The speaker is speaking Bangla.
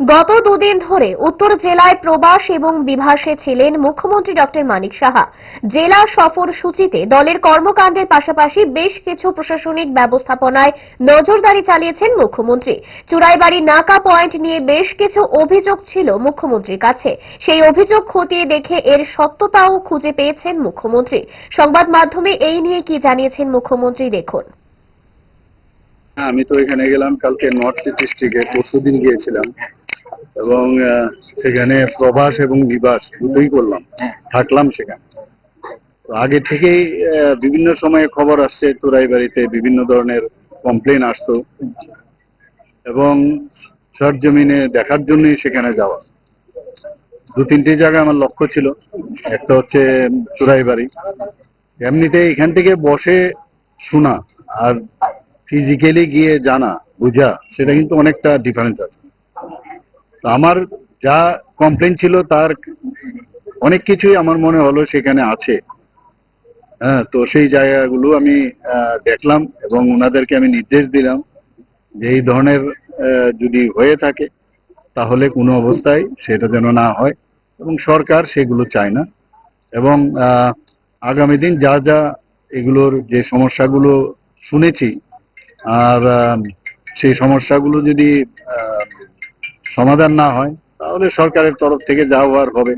গত দুদিন ধরে উত্তর জেলায় প্রবাস এবং বিভাসে ছিলেন মুখ্যমন্ত্রী ডক্টর মানিক সাহা। জেলা সফর সূচিতে দলের কর্মকাণ্ডের পাশাপাশি বেশ কিছু প্রশাসনিক ব্যবস্থাপনায় নজরদারি চালিয়েছেন মুখ্যমন্ত্রী। চুরাইবাড়ি নাকা পয়েন্ট নিয়ে বেশ কিছু অভিযোগ ছিল মুখ্যমন্ত্রীর কাছে। সেই অভিযোগ খতিয়ে দেখে এর সত্যতাও খুঁজে পেয়েছেন মুখ্যমন্ত্রী। সংবাদ মাধ্যমে এই নিয়ে কি জানিয়েছেন মুখ্যমন্ত্রী দেখুন। আমি তো এখানে গেলাম, কালকে নর্থ ডিস্ট্রিক্টে পরশু দিন গিয়েছিলাম। এবং সেখানে প্রবাস এবং বিবাস দুটোই করলাম। থাকলাম সেখানে। তো আগে থেকেই বিভিন্ন সময়ে খবর আসছে তোরাই বাড়িতে বিভিন্ন ধরনের কমপ্লেন আসতো। এবং সরজমিনে দেখার জন্যই সেখানে যাওয়া। দু তিনটি জায়গা আমার লক্ষ্য ছিল। একটা হচ্ছে চুরাই বাড়ি। এমনিতে এখান থেকে বসে শোনা আর ফিজিক্যালি গিয়ে জানা বোঝা সেটা কিন্তু অনেকটা ডিফারেন্স আছে। তো আমার যা কমপ্লেন ছিল তার অনেক কিছুই আমার মনে হলো সেখানে আছে। হ্যাঁ তো সেই জায়গাগুলো আমি দেখলাম এবং ওনাদেরকে আমি নির্দেশ দিলাম যে এই ধরনের যদি হয়ে থাকে তাহলে কোনো অবস্থায় সেটা যেন না হয় এবং সরকার সেগুলো চায় না। এবং আগামী দিন যা যা এগুলোর যে সমস্যাগুলো শুনেছি, আর সেই সমস্যাগুলো যদি সমাধান না হয় তাহলে সরকারের তরফ থেকে যা হওয়ার হবে।